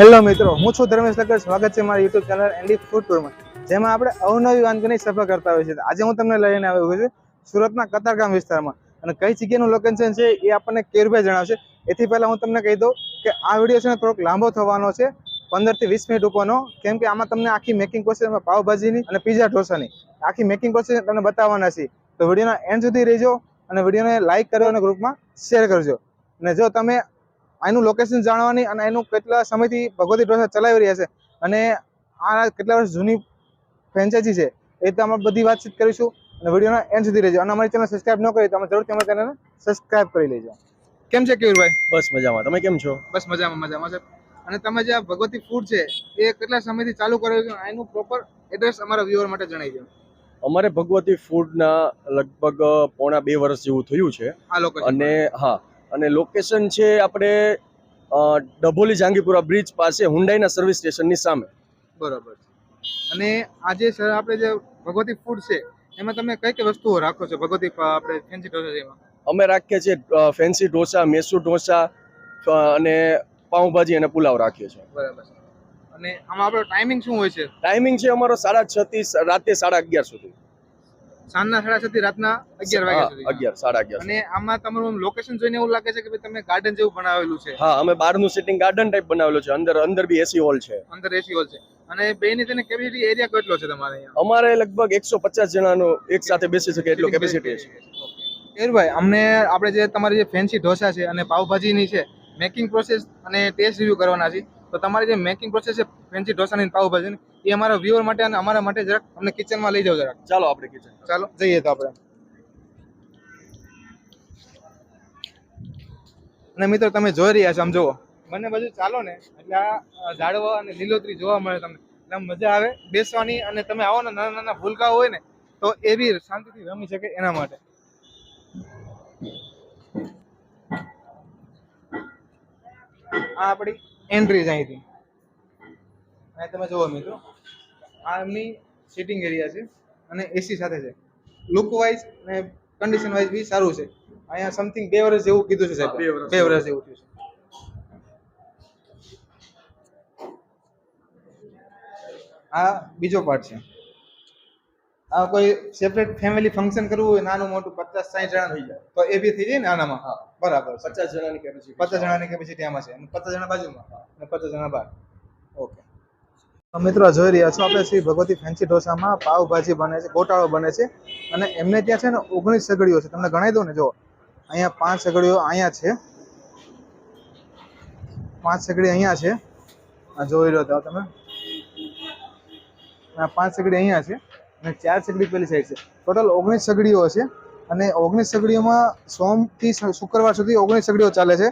Hello મિત્રો, હું છું ધર્મેશ લકર સ્વાગત છે મારા યુટ્યુબ ચેનલ એન્ડી ફૂડ ટૂરમાં જેમાં આપણે અવનવી વાનગીની સફર કરતા હોઈએ છીએ. આજે હું તમને લઈને આવ્યો છું સુરતના કતારગામ વિસ્તારમાં. અને કઈ જગ્યાનું લોકેશન છે એ આપણને કેરભાઈ જણાવશે. એથી પહેલાં હું તમને કહી દઉં કે આ વીડિયો છે ને થોડોક લાંબો થવાનો છે. પંદરથી વીસ મિનિટ ઉપરનો. કેમ કે આમાં તમને આખી મેકિંગ પ્રોસેસ પાવભાજીની અને પીઝા ઢોસાની. આખી મેકિંગ પ્રોસેસ તમને બતાવવાના છે તો વિડીયોના એન્ડ સુધી રહેજો અને વિડીયોને લાઇક કરજો અને ગ્રુપમાં શેર કરજો. અને જો તમે આનું લોકેશન જાણવાની અને એનું કેટલા સમયથી ભગવતી ઢોસા ચલાવી રહ્યા છે અને આ કેટલા વર્ષ જૂની ફ્રેન્ચાઇઝી છે એ રીતે અમે બધી વાતચીત કરીશું અને વિડીયોના એન્ડ સુધી રહેજો અને અમારી ચેનલ સબસ્ક્રાઈબ ન કરી તો અમે જરૂરથી અમારી ચેનલને સબસ્ક્રાઈબ કરી લેજો. કેમ છે કેયુરભાઈ બસ મજામાં. તમે કેમ છો? બસ મજામાં મજામાં છે. અને તમે જે આ ભગવતી ફૂડ છે એ કેટલા સમયથી ચાલુ કર્યો છે એનું પ્રોપર એડ્રેસ અમારા વ્યુઅર માટે જણાવી દો. અમારે ભગવતી ફૂડના લગભગ પોણા બે વર્ષ જેવું થયું છે. આ લોકો અને હા અને લોકેશન છે આપણે ડભોલી જાંગીપુરા બ્રિજ પાસે હુંડાઈના સર્વિસ સ્ટેશનની સામે. બરાબર અને આજે સર આપણે જે ભગવતી ફૂડ છે એમાં તમે કઈ કઈ વસ્તુઓ રાખો છો? ભગવતી આપણે ફેન્સી ઢોસા એમાં. અમે રાખીએ છીએ ફેન્સી ઢોસા મેસૂર ઢોસા અને પાઉંભાજી અને પુલાવ રાખીએ છીએ. બરાબર છે. અને આમાં આપણો ટાઈમિંગ શું હોય છે? ટાઈમિંગ છે અમારો સાડા છ થી રાતે સાડા અગિયાર સુધી. સાંજના સાડા છ થી રાતના અગિયાર વાગ્યા સુધી. અગિયાર સાડા અગિયાર અને આમાં તમારું લોકેશન જોઈને એવું લાગે છે કે ભાઈ તમે ગાર્ડન જેવું બનાવેલું છે? હા અમે બહારનું સિટિંગ ગાર્ડન ટાઈપ બનાવેલું છે. અંદર અંદર બી એસી હોલ છે. અંદર એસી હોલ છે. અને બેની તેને કેપેસિટી એરિયા કેટલો છે તમારે અહીંયા? અમારે લગભગ એકસો પચાસ જણાનો એક સાથે બેસી શકે એટલો કેપેસિટી છે. એરભાઈ અમને આપણે જે તમારી જે ફેન્સી ઢોસા છે અને પાવભાજીની છે મેકિંગ પ્રોસેસ અને ટેસ્ટ રિવ્યુ કરવાના છે તો તમારી જે મેકિંગ પ્રોસેસ છે ફેન્સી ઢોસાની પાઉભાજીની એ અમારા વ્યુઅર માટે અને અમારા માટે જરાક અમને કિચનમાં લઈ જાઓ જરાક. ચાલો આપણે કિચન ચાલો જઈએ તો આપણે. અને મિત્રો તમે જોઈ રહ્યા છો આમ જુઓ. બંને બાજુ ચાલો ને એટલે આ ઝાડવા અને લીલોતરી જોવા મળે તમને. એટલે આમ મજા આવે બેસવાની અને તમે આવો ને નાના નાના ભૂલકા હોય ને તો એ બી શાંતિથી રમી શકે એના માટે. આ આપણી એન્ટ્રી જ અહીંથી. અહીં તમે જુઓ મિત્રો આ એમની સિટિંગ એરિયા છે અને એસી સાથે છે. લુક વાઇઝ અને કન્ડિશન વાઇઝ બી સારું છે. અહીંયા સમથિંગ બે વર્ષ જેવું કીધું છે સાહેબ. બે વર્ષ. બે વર્ષ જેવું થયું છે. આ બીજો પાર્ટ છે. આ કોઈ સેપરેટ ફેમિલી ફંક્શન કરવું હોય નાનું મોટું પચાસ સાઠ જણા થઈ જાય. તો એ બી થઈ જાય ને આનામાં? હા. બરાબર. પચાસ જણાની કેપેસિટી પચાસ જણાની કેપેસિટી આમાં છે. અને પચાસ જણા બાજુમાં? અને પચાસ જણા બહાર ઓકે. મિત્રો જોઈ રહ્યા છો આપણે શ્રી ભગવતી ફેન્સી ઢોસામાં પાવભાજી બને છે ગોટાળો બને છે. અને એમને ત્યાં છે ને ઓગણીસ સગડીઓ છે. તમને ગણાવી દઉં ને? જો અહીંયા પાંચ સગડીઓ અહીંયા છે. પાંચ સગડી અહીંયા છે. આ જોઈ રહ્યો તમે. પાંચ સગડી અહીંયા છે. અને ચાર સગડી પેલી સાઈડ છે. ટોટલ ઓગણીસ સગડીઓ છે અને ઓગણીસ સગડીઓમાં સોમથી શુક્રવાર સુધી ઓગણીસ સગડીઓ ચાલે છે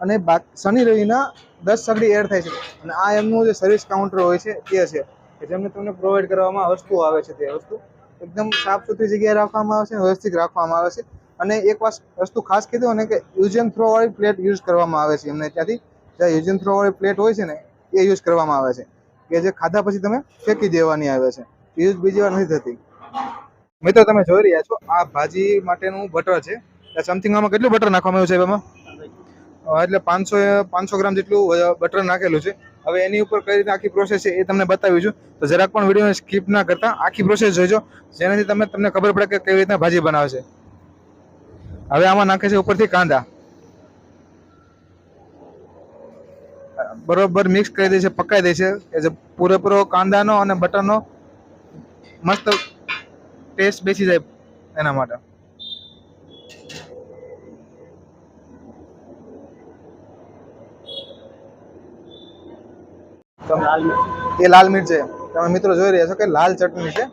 અને શનિ રવિના દસ સગડી એડ થાય છે. અને આ એમનું જે સર્વિસ કાઉન્ટર હોય છે તે છે કે જેમને તમને પ્રોવાઈડ કરવામાં વસ્તુઓ આવે છે તે વસ્તુ. એકદમ સાફ સુથરી જગ્યાએ રાખવામાં આવે છે, વ્યવસ્થિત રાખવામાં આવે છે. અને એક વસ્તુ ખાસ કીધું ને કે યુઝ એન્ડ થ્રો વાળી પ્લેટ યુઝ કરવામાં આવે છે એમને ત્યાંથી. જે યુઝ એન્ડ થ્રો વાળી પ્લેટ હોય છે ને, એ યુઝ કરવામાં આવે છે. કે જે ખાધા પછી તમે ફેંકી દેવાની આવે છે. યુઝ બીજી વાર નથી થતી. મિત્રો, તમે જોઈ રહ્યા છો, આ ભાજી માટેનું બટર છે. સમથિંગ આમાં કેટલું બટર નાખવામાં આવ્યું છે એમાં એટલે પાંચસો પાંચસો ગ્રામ જેટલું બટર નાખેલું છે. હવે એની ઉપર કઈ રીતે આખી પ્રોસેસ છે એ તમને બતાવ્યું છું. તો જરાક પણ વિડીયોને સ્કીપ ના કરતા, આખી પ્રોસેસ જોઈજો જેનાથી તમે તમને ખબર પડે કે કેવી રીતના ભાજી બનાવે છે હવે આમાં નાખે છે ઉપરથી કાંદા. બરોબર મિક્સ કરી દે છે, પકાઈ દે છે. કે જે પૂરેપૂરો કાંદાનો અને બટરનો મસ્ત ટેસ્ટ બેસી જાય એના માટે. એ લાલ મિર્ચ છે. તમે મિત્રો જોઈ રહ્યા છો કે લાલ ચટણી છે.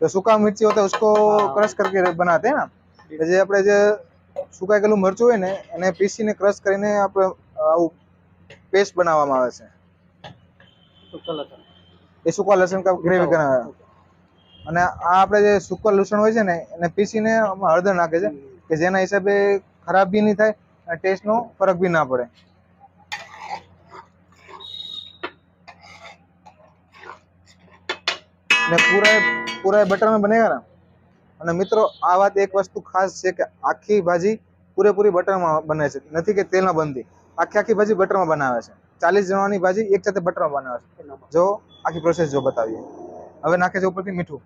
તો સુકા મિર્ચી હોય ઉસકો ક્રશ કરીને બનાતે હે ના? જે આપણે જે સુકાયેલું મરચું હોય ને, એને પીસીને ક્રશ કરીને આપણે આવું પેસ્ટ બનાવવામાં આવે છે. એ સુકા લસણ કા ગ્રેવી બનાવે. અને આ આપણે જે સુકા લસણ હોય છે ને એને પીસીને હળદર નાખે છે કે જેના હિસાબે ખરાબ બી નહીં થાય અને ટેસ્ટનો ફરક બી ના પડે. ને પૂરા પૂરા બટરમાં બનેગા ના અને મિત્રો આ વાત એક વસ્તુ ખાસ છે કે આખી ભાજી પૂરેપૂરી બટરમાં બને છે નથી કે તેલમાં બનતી આખી આખી ભાજી બટરમાં બનાવે છે. चालीस जनवा भाजी एक साथ बटर में बना जो आखी प्रोसेस जो बताइए हमें नाखे ऊपर मीठू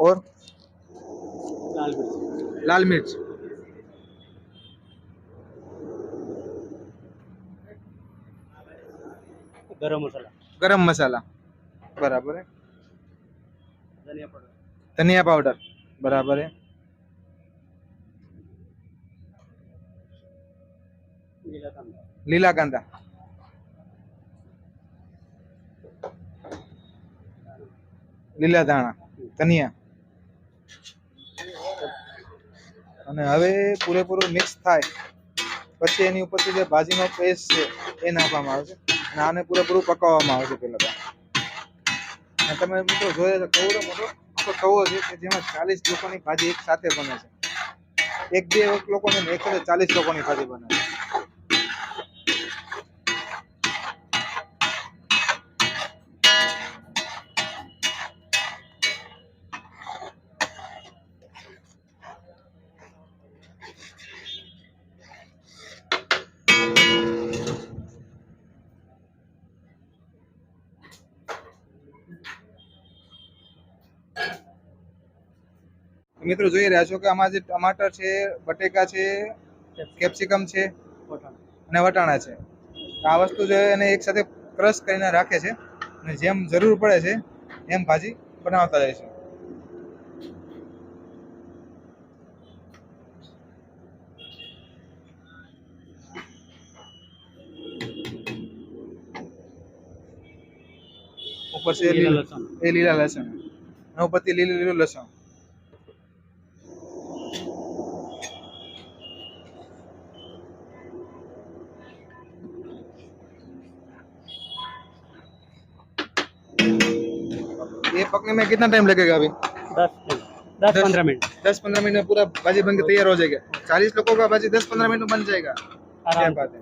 और लाल मिर्च गरम मसाला बराबर है धनिया पाउडर बराबर है नीला લીલા કાંદા લીલા ધાણા ધનિયા. અને હવે પૂરેપૂરું મિક્સ થાય. પછી એની ઉપરથી જે ભાજીનો પેસ્ટ છે, એ નાખવામાં આવે છે. અને આને પૂરેપૂરું પકાવવામાં આવશે પહેલા અને તમે મિત્રો જોઈએ તો કવડો મોટો? આખો કવો છે કે જેમાં ચાલીસ લોકોની ભાજી એક સાથે બને છે. એક બે લોકોને એક સાથે ચાલીસ લોકોની ભાજી બને છે. મિત્રો જોઈ રહ્યા છો કે આમાં જે ટમાટર છે બટેકા છે કેપ્સિકમ છે અને વટાણા છે. આ વસ્તુ જે એને એક સાથે ક્રશ કરીને રાખે છે અને જેમ જરૂર પડે છે એમ ભાજી બનાવતા જાય છે. ઉપર છે એ લીલા લસણ. એનો ઉપરથી લીલું લીલું લસણ. पकने में कितना टाइम लगेगा अभी दस मिनट दस दस- पंद्रह मिनट दस पंद्रह मिनट में पूरा भाजी बन के तैयार हो जाएगा चालीस लोगों का भाजी दस पंद्रह मिनट में बन जाएगा क्या आराम बात है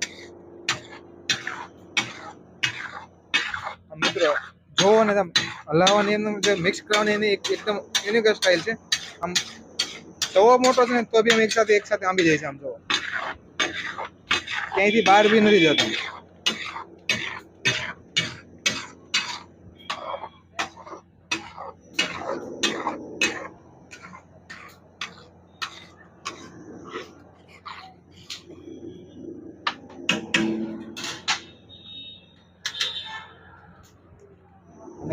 આમ મિત્રો જોવો ને આમ હલાવવાની એમનું જે મિક્સ કરવાની એની એક એકદમ યુનિક સ્ટાઇલ છે આમ તવો મોટો છે ને તો બી આમ એક સાથે એક સાથે આંબી જાય છે આમ જોવો ક્યાંયથી બહાર બી નથી જતો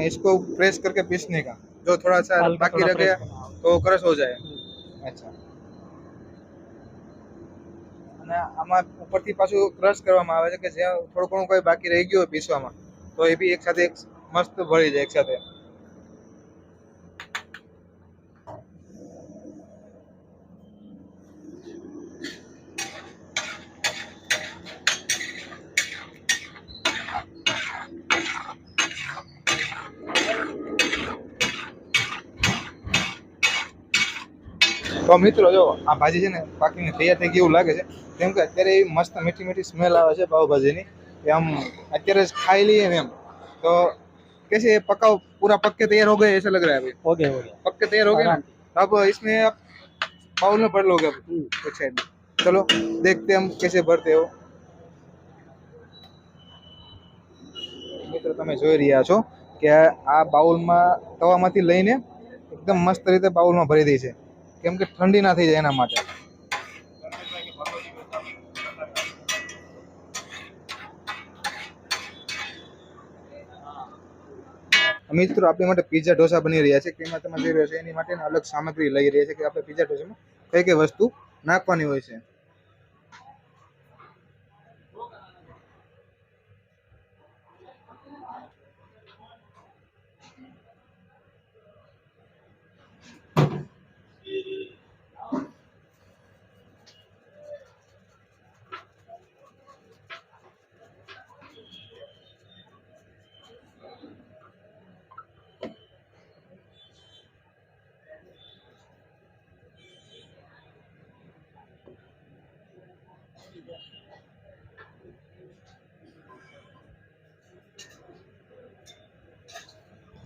इसको प्रेस करके पीसने का जो थोड़ा सा हल्का बाकी थोड़ा रह गया press करना। तो क्रश हो जाए અચ્છા અને આમાં ઉપરથી પાછું ક્રશ કરવામાં આવે છે કે જ્યાં થોડું ઘણું કોઈ બાકી રહી ગયું હોય પીસવામાં તો એ બી એક સાથે એક મસ્ત ભળી જાય એક તો મિત્રો જો આ ભાજી છે ને પાકીને તૈયાર થઈ ગઈ એવું લાગે છે કેમ કે અત્યારે એવી મસ્ત મીઠી મીઠી સ્મેલ આવે છે પાવભાજીની કે આમ અત્યારે જ ખાઈ લઈએ ને એમ તો कैसे ये पका पूरा पक के तैयार हो गए ऐसा लग रहा है अभी हो गया हो गया पक के तैयार हो गए ना आराम तो अब इसमें आप बाउल में भर लोगे अब हम्म, एक साइड में चलो देखते हैं हम कैसे भरते हो મિત્રો તમે જોઈ રહ્યા છો કે આ બાઉલમાં તવામાંથી લઈને એકદમ મસ્ત રીતે બાઉલમાં ભરી દે છે કેમ કે ઠંડી ના થઈ જાય એના માટે. મિત્રો, આપણી માટે પીઝા ઢોસા બની રહ્યા છે. તેમાં તમે જોઈ રહ્યા છો, એની માટે અલગ સામગ્રી લઈ રહ્યા છે કે આપણે પીઝા ઢોસામાં કઈ કઈ વસ્તુ નાખવાની હોય છે.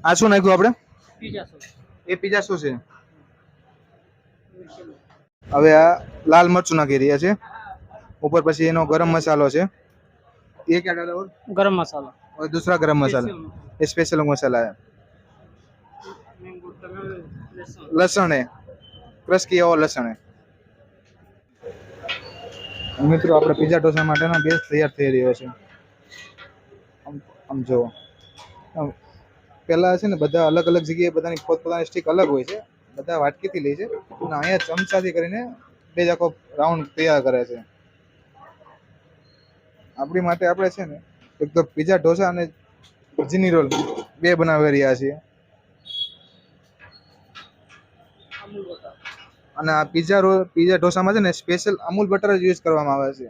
આ શું નાખ્યું આપણે पिज्जा सॉस એ પીઝા શું છે હવે આ લાલ મરચું નાખી રહ્યા છે ઉપર પછી એનો ગરમ મસાલો છે ये क्या डाला और गरम मसाला और दूसरा गरम मसाला ये स्पेशल मसाला है लहसुन है क्रश किया हुआ लहसुन है મિત્રો આપણે પીઝા ઢોસા માટેનો બેઝ તૈયાર થઈ રહ્યો છે આમ આમ જો આમ પહેલા છે ને બધા અલગ અલગ જગ્યાએ બધાની પોતપોતાની સ્ટીક અલગ હોય છે. બધા વાટકીથી લે છે અને અહીંયા ચમચાથી કરીને બે આખો રાઉન્ડ તૈયાર કરે છે. આપણી માટે આપણે છે ને એક તો પીઝા ઢોસા અને જીની રોલ બે બનાવી રહ્યા છીએ. અને આ પીઝા રોલ પીઝા ઢોસામાં છે ને સ્પેશિયલ અમૂલ બટર જ યુઝ કરવામાં આવે છે.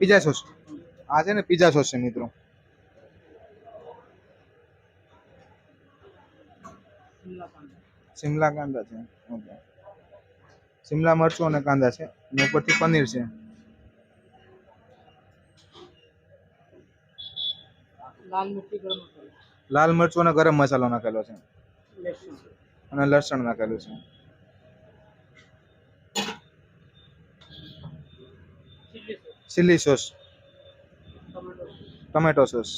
પીઝા સોસ આ છે ને પીઝા સોસ છે મિત્રો. શિમલા કાંદા છે. ઓકે સિમલા મરચું અને કાંદા છે. અને ઉપરથી પનીર છે. લાલ મરચી મરચું અને ગરમ મસાલો નાખેલો છે. અને લસણ નાખેલું છે. ચીલી સોસ ટમેટો સોસ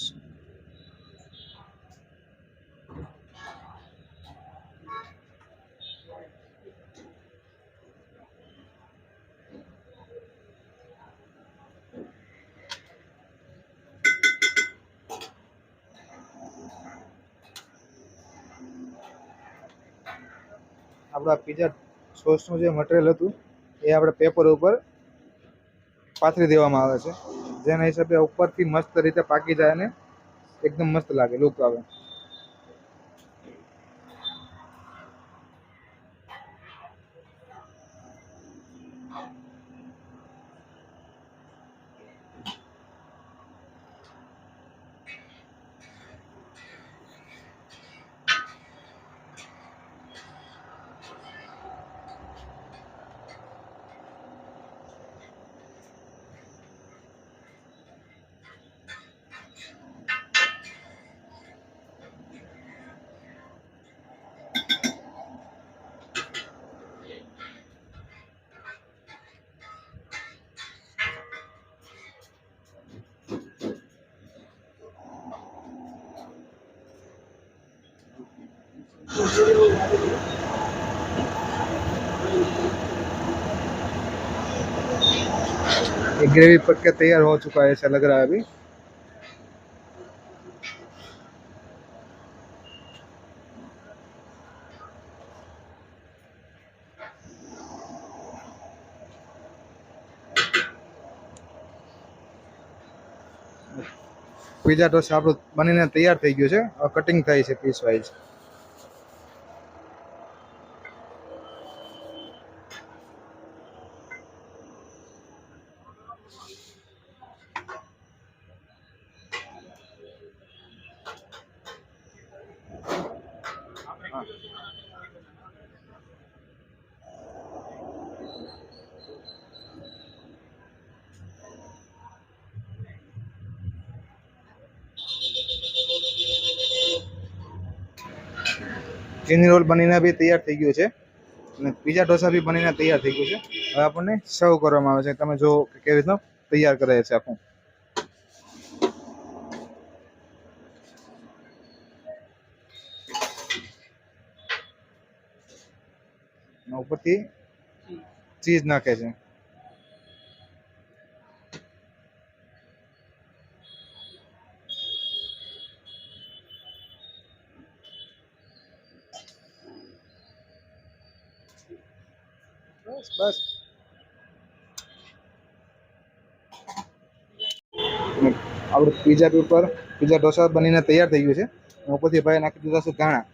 આપણા પીઝા સોસનું જે મટીરિયલ હતું એ આપણે પેપર ઉપર પાથરી દેવામાં આવે છે. જેના હિસાબે ઉપરથી મસ્ત રીતે પાકી જાય અને એકદમ મસ્ત લાગે લુક આવે. ये ग्रेवी पक के तैयार हो चुका है ऐसा लग रहा है अभी પીઝા ઢોસા આપણું બનીને તૈયાર થઈ ગયું છે હવે કટિંગ થાય છે પીસ વાઇઝ ચીની રોલ બનીને બી તૈયાર થઈ ગયું છે. અને પીઝા ઢોસા બી બનીને તૈયાર થઈ ગયું છે. હવે આપણને સર્વ કરવામાં આવે છે. તમે જો કેવી રીતના તૈયાર કરે છે આખું. ઉપરથી ચીઝ નાખે છે બસ બસ અને પીઝા પેપર પીઝા ઢોસા બનીને તૈયાર થઈ ગયું છે. ઉપરથી ભાઈ નાખી દીધા છે ધાણા.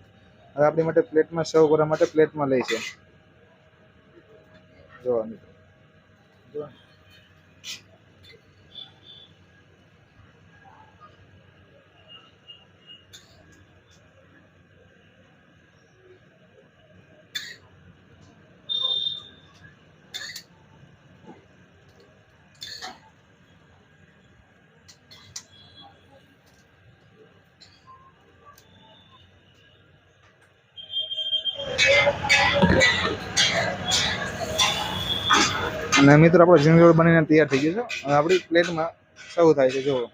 હવે આપણી માટે પ્લેટમાં સર્વ કરવા માટે પ્લેટમાં લઈ છે. જો જો અને મિત્રો, આપણો જીંગ રોલ બનીને તૈયાર થઈ ગયો છે. હવે આપણી પ્લેટમાં સર્વ થાય છે, જુઓ.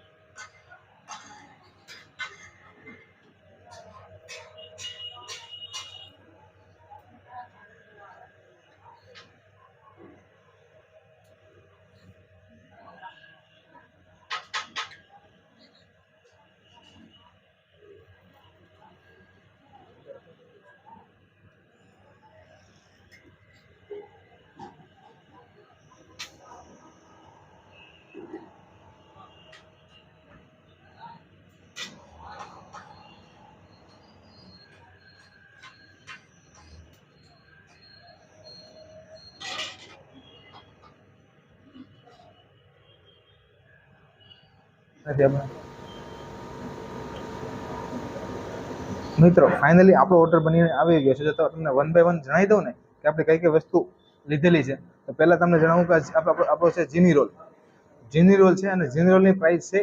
મિત્રો ફાઇનલી આપણો ઓર્ડર બનીને આવી ગયો છે. તો તમને વન બાય વન જણાવી દઉં ને કે આપણે કઈ કઈ વસ્તુ લીધેલી છે. તો પહેલાં તમને જણાવું કે આપણો છે જીની રોલ જીની રોલ છે અને જીની રોલની પ્રાઇસ છે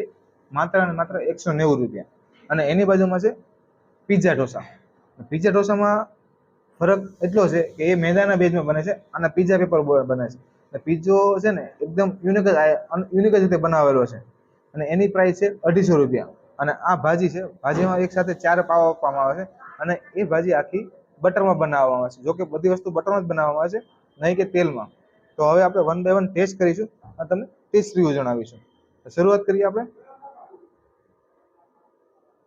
માત્ર અને માત્ર એકસો નેવું રૂપિયા. અને એની બાજુમાં છે પિઝા ઢોસા. પિઝા ઢોસામાં ફરક એટલો છે કે એ મેદાના બેઝમાં બને છે અને પિઝા પેપર બને છે. પીઝો છે ને એકદમ યુનિક યુનિક જ રીતે બનાવેલો છે. અને એની પ્રાઇસ છે અઢીસો રૂપિયા. અને આ ભાજી છે, ભાજીમાં એક સાથે ચાર પાવ આપવામાં આવે છે અને એ ભાજી આખી બટરમાં બનાવવામાં આવે છે. જોકે બધી વસ્તુ બટરમાં જ બનાવવામાં આવે છે, નહીં કે તેલમાં. તો હવે આપણે વન બાય વન ટેસ્ટ કરીશું અને તમને ટેસ્ટ રિવ્યુ જણાવીશું. શરૂઆત કરીએ આપણે.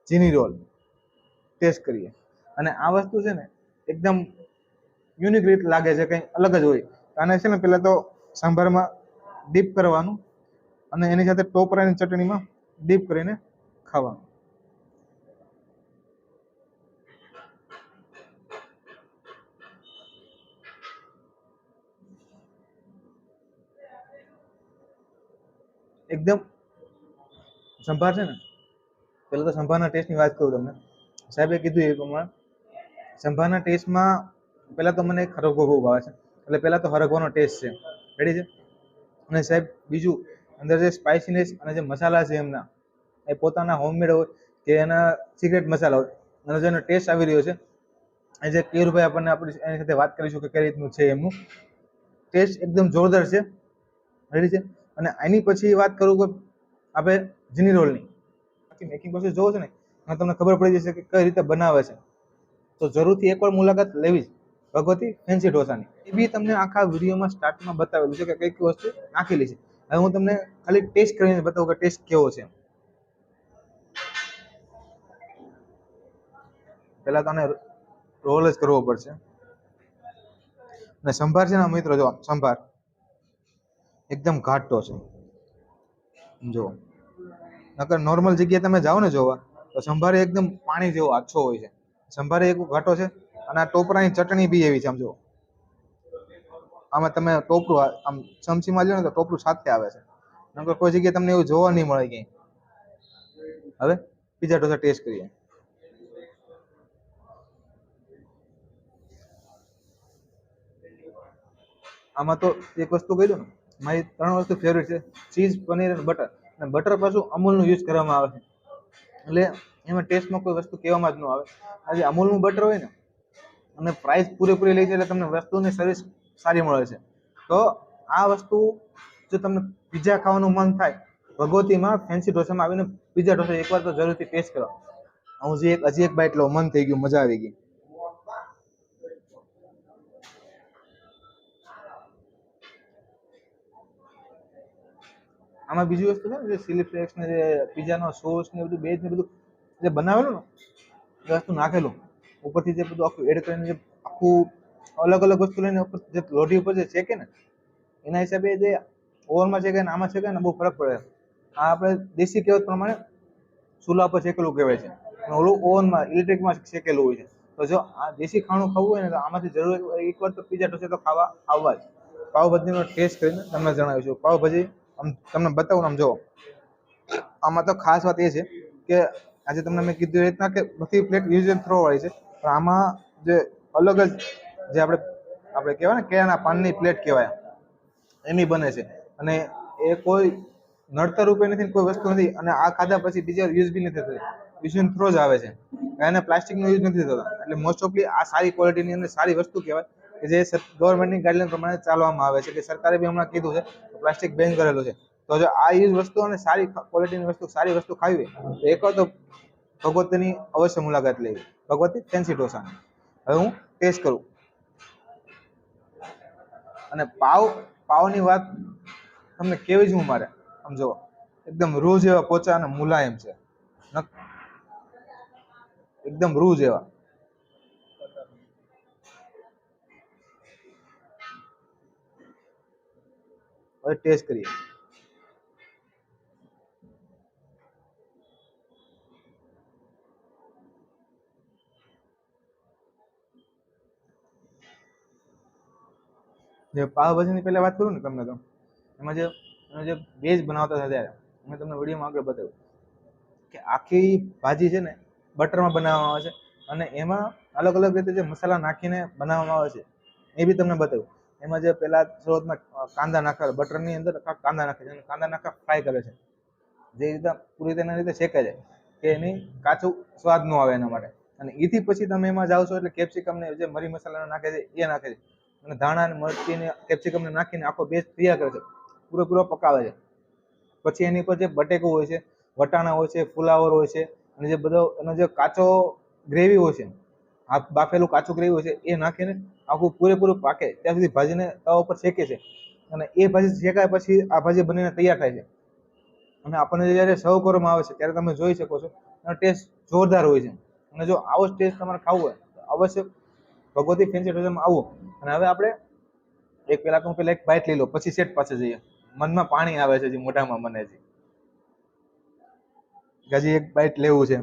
ચીની રોલ. ટેસ્ટ કરીએ. અને આ વસ્તુ છે ને, એકદમ યુનિક રીત લાગે છે, કંઈ અલગ જ હોય. આને છે ને, પહેલાં તો સાંભારમાં ડીપ કરવાનું અને એની સાથે ટોપરાની ચટણીમાં ડીપ કરીને ખાવાનું. એકદમ સંભાર છે ને? પહેલાં તો સંભારના ટેસ્ટની વાત કરું તમને. સાહેબે કીધું એ પ્રમાણે. સંભારના ટેસ્ટમાં પહેલાં તો મને હરગવો બહુ ભાવે છે. એટલે પહેલાં તો હરગવાનો ટેસ્ટ છે. રેડી છે? અને સાહેબ, બીજું અંદર જે સ્પાઇસીનેસ અને જે મસાલા છે એમના, એ પોતાના હોમમેડ હોય કે એના સિક્રેટ મસાલા હોય અને જેનો ટેસ્ટ આવી રહ્યો છે, એ જે કેરુભાઈ આપણને આપણી એની સાથે વાત કરીશું કે કઈ રીતનું છે એમનું. ટેસ્ટ એકદમ જોરદાર છે. રેડી છે? અને એની પછી વાત કરું કે આપણે જીની રોલની. બાકી મેકિંગ પ્રોસેસ જોવો છે ને, એમાં તમને ખબર પડી જશે કે કઈ રીતે બનાવે છે. તો જરૂરથી એકવાર મુલાકાત લેવી જ. ભગવતી ફેન્સી ઢોસાની. એ બી તમને આખા વિડીયોમાં સ્ટાર્ટમાં બતાવેલું છે કે કઈ કઈ વસ્તુ નાખેલી છે. હવે હું તમને ખાલી ટેસ્ટ કરીને બતાવું કે ટેસ્ટ કેવો છે. પહેલાં તો રોલ જ કરવો પડશે. અને સંભાર છે ને મિત્રો, જો સંભાર એકદમ ઘાટો છે. જો, નકર નોર્મલ જગ્યાએ તમે જાઓ ને જોવા, તો સંભારે એકદમ પાણી જેવો આછો હોય છે. સંભારે એક ઘાટો છે અને આ ટોપરાની ચટણી બી એવી છે, આમ જો આમાં તમે ટોપરું આમ ચમચીમાં લ્યો ને તો ટોપરું સાથે આવે છે. નકર કોઈ જગ્યાએ તમને એવું જોવા નહીં મળે ક્યાંય. હવે પીઝા ઢોસા ટેસ્ટ કરીએ. આમાં તો એક વસ્તુ કહી દઉં ને, મારી ત્રણ વસ્તુ ફેવરેટ છે, ચીઝ, પનીર અને બટર. અને બટર પાછું અમૂલનું યુઝ કરવામાં આવે છે. એટલે એમાં ટેસ્ટમાં કોઈ વસ્તુ કહેવામાં જ ન આવે. આજે અમૂલનું બટર હોય ને, અને પ્રાઇસ પૂરેપૂરી લઈ છે એટલે તમને વસ્તુની સર્વિસ સારી મળે છે. તો આ વસ્તુ જો તમને પિઝા ખાવાનું મન થાય, ભગવતીમાં ફેન્સી ઢોસામાં આવીને પીઝા ઢોસા એકવાર તો જરૂરથી ટેસ્ટ કરો. હું જે એક, હજી એક બાઈટ લઉં મન થઈ ગયું, મજા આવી ગઈ. આમાં બીજી વસ્તુ છે જે ચીલી ફ્લેક્સ ને જે પીઝાનો સોસ ને બધું બેઝ ને બધું જે બનાવેલું ને, એ વસ્તુ નાખેલું. ઉપરથી જે બધું આખું એડ કરીને જે આખું અલગ અલગ વસ્તુ લઈને ઉપર જે લોઢી ઉપર જે કે ને, એના હિસાબે જે ઓવનમાં કે ને આમાં કે ને બહુ ફરક પડે. આ આપણે દેશી કહેવત પ્રમાણે ચૂલા પર શેકેલું કહેવાય છે. અને ઓલું ઓવનમાં ઇલેક્ટ્રિકમાં શેકેલું હોય છે. તો જો આ દેશી ખાણું ખાવું હોય ને તો આમાંથી જરૂર એકવાર તો પીઝા, ઢોસા તો ખાવા આવવા જ. પાવભાજીનો ટેસ્ટ કરીને તમને જણાવીશું પાવભાજી આમ તમને બતાવું આમ જુઓ આમાં તો ખાસ વાત એ છે કે આજે તમને મેં કીધું એ રીતના કે બધી પ્લેટ યુઝ એન્ડ થ્રો વાળી છે. પણ આમાં જે અલગ જ જે આપણે આપણે કહેવાય ને, કેળાના પાનની પ્લેટ કહેવાય. એની બને છે. અને એ કોઈ નડતર રૂપે નથી કોઈ વસ્તુ નથી. અને આ ખાધા પછી બીજા યુઝ બી નથી થતી. યુઝ થ્રો જ આવે છે. એને પ્લાસ્ટિકનો યુઝ નથી થતો. એટલે મોસ્ટ ઓફલી આ સારી ક્વોલિટીની અને સારી વસ્તુ કહેવાય કે જે ગવર્મેન્ટની ગાઈડલાઈન પ્રમાણે ચાલવામાં આવે છે. કે સરકારે બી હમણાં કીધું છે પ્લાસ્ટિક બેન કરેલું છે. તો જો આ યુઝ વસ્તુ અને સારી ક્વોલિટીની વસ્તુ, સારી વસ્તુ ખાવી હોય, તો એકવાર તો ભગવતીની અવશ્ય મુલાકાત લેવી. ભગવતી ફેન્સી ઢોસાની હવે હું ટેસ્ટ કરું. અને પાવ, પાવની વાત તમને કેવી જ હું મારે સમજો એકદમ રૂ જેવા પોચા અને મુલાયમ છે. એકદમ રૂ જેવા. હવે ટેસ્ટ કરીએ. જે પાવભાજીની પહેલાં વાત કરું ને તમને તો, એમાં જે એનો જે વેજ બનાવતા હતા ત્યારે, મેં તમને વિડીયોમાં આગળ બતાવ્યું કે આખી ભાજી છે ને બટરમાં બનાવવામાં આવે છે અને એમાં અલગ અલગ રીતે જે મસાલા નાખીને બનાવવામાં આવે છે, એ બી તમને બતાવ્યું. એમાં જે પહેલાં શરૂઆતમાં કાંદા નાખે બટરની અંદર આખા કાંદા નાખે છે અને કાંદા નાખા ફ્રાય કરે છે. જે રીતે પૂરી તેના રીતે શેકાય જાય કે એની કાચું સ્વાદ ન આવે એના માટે. અને એથી પછી તમે એમાં જાઓ છો એટલે કેપ્સિકમ ને જે મરી મસાલા નાખે છે, એ નાખે છે. અને ધાણા અને મરચી ને કેપ્સિકમ ને નાખીને આખો બેઝ તૈયાર કરે છે. પૂરેપૂરો પકાવે છે. પછી એની ઉપર જે બટેકો હોય છે, વટાણા હોય છે, ફુલાવર હોય છે, અને જે બધો એનો જે કાચો ગ્રેવી હોય છે, આ બાફેલું કાચું ગ્રેવી હોય છે, એ નાખીને આખું પૂરેપૂરું પાકે. ત્યાં સુધી ભાજીને તવા ઉપર શેકે છે. અને એ ભાજી શેકાય પછી આ ભાજી બનીને તૈયાર થાય છે. અને આપણને જ્યારે સર્વ કરવામાં આવે છે, ત્યારે તમે જોઈ શકો છો. એનો ટેસ્ટ જોરદાર હોય છે. અને જો આવો જ ટેસ્ટ તમારે ખાવો હોય, તો અવશ્ય ભગવતી ફેન્સી ઢોસામાં આવો. અને હવે આપણે એક પેલા તો પેલા એક બાઇટ લઈ લો, પછી સેટ પાસે જઈએ. મનમાં પાણી આવે છે જે મોઢામાં મને જે. હજી એક બાઇટ લેવું છે.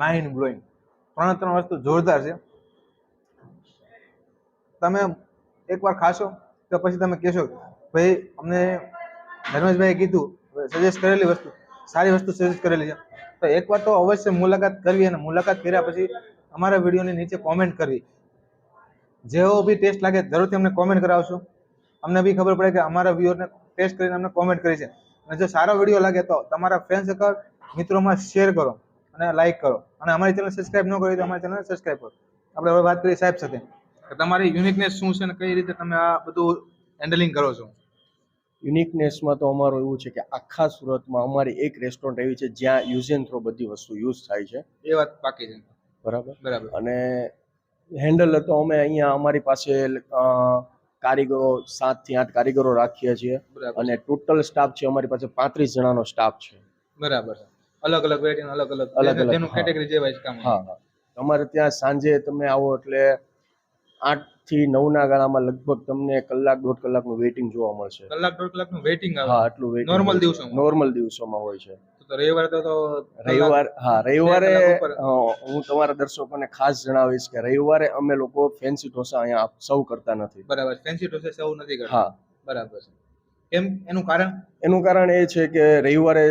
માઇન્ડ બ્લોઈંગ ત્રણ ત્રણ વસ્તુ જોરદાર છે. તમે એકવાર ખાશો તો પછી તમે કહેશો, ભાઈ, અમને ધર્મેશભાઈએ કીધું સજેસ્ટ કરેલી વસ્તુ. સારી વસ્તુ સજેસ્ટ કરેલી છે. તો એકવાર તો અવશ્ય મુલાકાત કરવી અને મુલાકાત કર્યા પછી અમારા વિડીયોની નીચે કોમેન્ટ કરવી. જેવો બી ટેસ્ટ લાગે જરૂરથી અમને કોમેન્ટ કરાવશો. અમને બી ખબર પડે કે અમારા વ્યુઅરને ટેસ્ટ કરીને અમને કોમેન્ટ કરી છે. અને જો સારો વીડિયો લાગે તો તમારા ફ્રેન્ડ સર્કલ મિત્રોમાં શેર કરો અને લાઇક કરો. અને અમારી ચેનલ સબસ્ક્રાઇબ ન કરી તો અમારી ચેનલ સબસ્ક્રાઇબ કરો. આપણે હવે વાત કરીએ સાહેબ સાથે. કે તમારી યુનિકનેસ શું છે અને કઈ રીતે તમે આ બધું હેન્ડલિંગ કરો છો? યુનિકનેસમાં તો અમારું એવું છે કે આખા સુરતમાં અમારી એક રેસ્ટોરન્ટ એવી છે જ્યાં યુઝ એન્ડ થ્રો બધી વસ્તુ યુઝ થાય છે. એ વાત પાકી છે. બરાબર? બરાબર. અને હેન્ડલ તો અમે અહીંયા અમારી પાસે કારીગરો સાતથી આઠ કારીગરો રાખીએ છીએ. અને ટોટલ સ્ટાફ છે અમારી પાસે પાંત્રીસ જણાનો સ્ટાફ છે. બરાબર અલગ અલગ વેરાયટી અલગ અલગ અલગ અલગ, કેટેગરી જે વાઇઝ કામ હા હા. અમારે ત્યાં સાંજે તમે આવો એટલે આઠ થી નવના ગાળામાં લગભગ તમને કલાક દોઢ કલાકનું વેઇટિંગ જોવા મળશે. કલાક દોઢ કલાકનું વેઇટિંગ હા આટલું વેઇટિંગ નોર્મલ દિવસો નોર્મલ દિવસોમાં. હોય છે. રવિવારે તો તો રવિવાર હા રવિવારે હું તમારા દર્શકોને ખાસ જણાવીશ કે રવિવારે અમે લોકો ફેન્સી ઢોસા અહીંયા સર્વ કરતા નથી. બરાબર ફેન્સી ઢોસા સર્વ નથી કરતા. હા. બરાબર. છે કેમ? એનું કારણ? એનું કારણ એ છે કે રવિવારે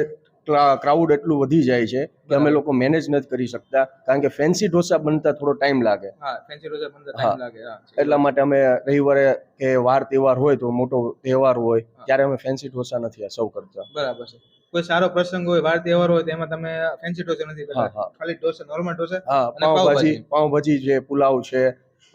ક્રાઉડ એટલું વધી જાય છે કે અમે લોકો મેનેજ નથી કરી શકતા. કારણ કે ફેન્સી ઢોસા બનતા થોડો ટાઈમ લાગે. ફેન્સી ઢોસા બનતા ટાઈમ લાગે એટલા માટે અમે રવિવારે કે વાર તહેવાર હોય તો મોટો તહેવાર હોય ત્યારે અમે ફેન્સી ઢોસા નથી સૌ કરતા. બરાબર છે. કોઈ સારો પ્રસંગ હોય વાર તહેવાર હોય તેમાં તમે ફેન્સી ઢોસા નથી કરતા. ખાલી ઢોસા નોર્મલ ઢોસા હા પાઉંભાજી. પાઉંભાજી છે પુલાવ છે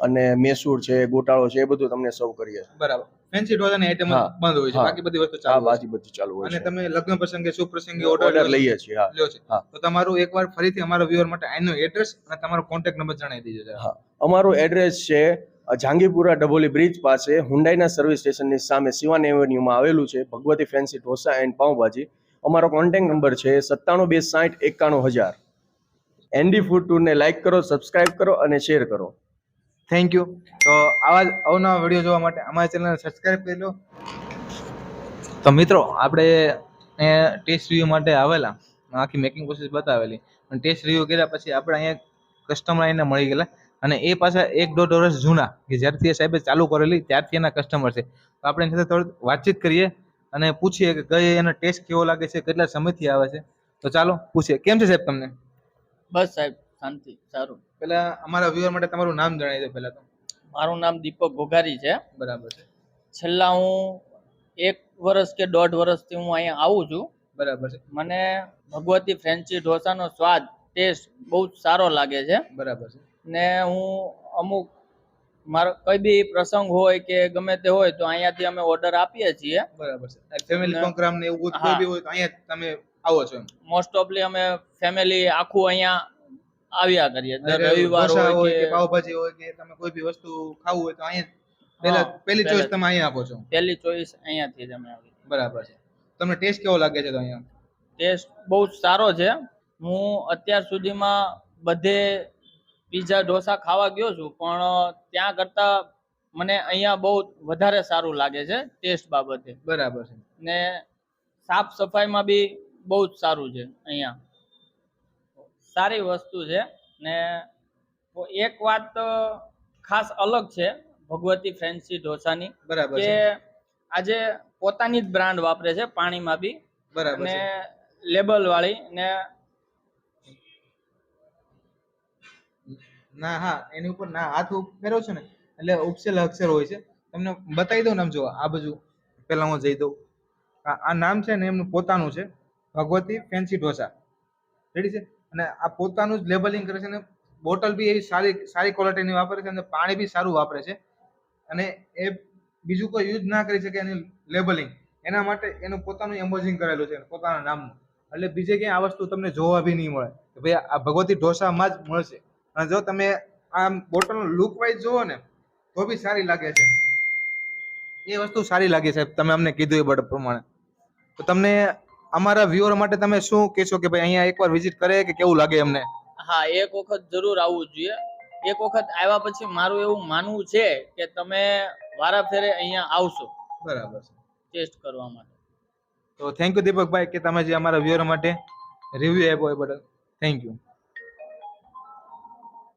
અને મેસૂર છે ગોટાળો છે એ બધું તમને સર્વ કરીએ. બરાબર. ફેન્સી ઢોસાની આઈટમ બંધ હોય છે. બાકી બધી વસ્તુ ચાલુ બાકી બધી ચાલુ હોય અને તમે લગ્ન પ્રસંગે શુભ પ્રસંગે ઓર્ડર લઈએ છીએ હા. લ્યો છે. તો તમારું એકવાર ફરીથી અમારા વ્યુઅર માટે આનો એડ્રેસ અને તમારો કોન્ટેક્ટ નંબર જણાવી દીજો હા. અમારું એડ્રેસ છે જાંગીપુરા ડબોલી બ્રિજ પાસે હુંડાઈના સર્વિસ સ્ટેશનની સામે સિવાન એવન્યુમાં આવેલું છે ભગવતી ફેન્સી ઢોસા એન્ડ પાઉંભાજી. અમારો કોન્ટેક્ટ નંબર છે સત્તાણું બે સાઠ એકાણું હજાર. એનડી ફૂડ ટૂરને લાઇક કરો સબસ્ક્રાઇબ કરો અને શેર કરો. થેન્ક યુ તો આવા જ અવનવા વીડિયો જોવા માટે અમારી ચેનલને સબસ્ક્રાઈબ કરી લો. તો મિત્રો, આપણે ટેસ્ટ રિવ્યૂ માટે આવેલા. આખી મેકિંગ પ્રોસેસ બતાવેલી. અને ટેસ્ટ રિવ્યુ કર્યા પછી આપણે અહીંયા કસ્ટમર આવીને મળી ગયેલા. અને એ પાછા એક દોઢ વર્ષ જૂના, કે જ્યારથી એ સાહેબે ચાલુ કરેલી, ત્યારથી એના કસ્ટમર છે. તો આપણે એની સાથે થોડી વાતચીત કરીએ અને પૂછીએ કે કઈ એનો ટેસ્ટ કેવો લાગે છે, કેટલા સમયથી આવે છે. તો ચાલો, પૂછીએ. કેમ છે સાહેબ તમને? બસ સાહેબ. શાંતિ સારું. પેલા અમારા વ્યુઅર માટે તમારું નામ જણાવી દો પહેલા તો. મારું નામ દીપક ઘોઘારી છે. બરાબર છે. છેલ્લા હું એક વર્ષ કે દોઢ વર્ષથી હું અહીંયા આવું છું. બરાબર છે. મને ભગવતી ફ્રેન્ચી ઢોસાનો સ્વાદ ટેસ્ટ બહુ જ સારો લાગે છે. બરાબર છે. ને હું અમુક મારો કોઈ બી પ્રસંગ હોય કે ગમે તે હોય તો અહીંયાથી અમે ઓર્ડર આપીએ છીએ. બરાબર છે. ફેમિલી પ્રોગ્રામ ને એવું કોઈ બી હોય તો અહીંયા તમે આવો છો મોસ્ટ ઓફલી અમે ફેમિલી આખું અહીંયા આવ્યા કરીએ. દર રવિવાર હોય કે પાવભાજી હોય કે તમે કોઈ બી વસ્તુ ખાવું હોય તો અહીંયા પહેલા પહેલી ચોઈસ તમે અહીંયા આપો છો. પહેલી ચોઈસ અહીંયાથી જ અમે આવી બરાબર છે. તમને ટેસ્ટ કેવો લાગે છે તો અહીંયા? ટેસ્ટ બહુ સારો છે. હું અત્યાર સુધીમાં બધે પીઝા ઢોસા ખાવા ગયો છું પણ ત્યાં કરતાં મને અહીંયા બહુ વધારે સારું લાગે છે ટેસ્ટ બાબતે. બરાબર છે. ને સાફ સફાઈમાં બી બહુ જ સારું છે અહીંયા. સારી વસ્તુ છે ને એક વાત ખાસ અલગ છે ભગવતી ફ્રેન્સી ઢોસાની બરાબર કે આજે પોતાની જ બ્રાન્ડ વાપરે છે પાણીમાં બી. બરાબર ને લેબલ વાળી ને ના હા એની ઉપર ના હાથ ફેરવો છો ને એટલે ઉપસેલ અક્ષર હોય છે. તમને બતાવી દઉં નામ જો આ બાજુ પેલા હું જઈ દઉં. આ નામ છે ને એમનું પોતાનું છે ભગવતી ફેન્સી ઢોસા. રેડી છે? અને આ પોતાનું જ લેબલિંગ કરે છે ને બોટલ બી એવી સારી સારી ક્વોલિટીની વાપરે છે અને પાણી બી સારું વાપરે છે. અને એ બીજું કોઈ યુઝ ના કરી શકે એની લેબલિંગ. એના માટે એનું પોતાનું એમ્બોઝિંગ કરેલું છે, પોતાના નામનું. એટલે બીજે ક્યાંય આ વસ્તુ તમને જોવા બી નહીં મળે. કે ભાઈ આ ભગવતી ઢોસામાં જ મળશે. અને જો તમે આમ બોટલનો લુક વાઇઝ જુઓ ને, તો બી સારી લાગે છે. એ વસ્તુ સારી લાગે સાહેબ તમે અમને કીધું એ બટ પ્રમાણે. તો તમને અમારા વ્યુઅર માટે તમે શું કહેશો કે ભાઈ અહીંયા એકવાર વિઝિટ કરે કે કેવું લાગે એમને? હા એક વખત જરૂર આવવું જોઈએ. એક વખત આવ્યા પછી મારું એવું માનવું છે કે તમે વારા ફેરે અહીંયા આવશો. બરાબર. છે ટેસ્ટ કરવા માટે. તો થેન્ક યુ દીપકભાઈ કે તમે જે અમારા વ્યુઅર માટે રિવ્યુ આપ્યો એ બદલ. Thank you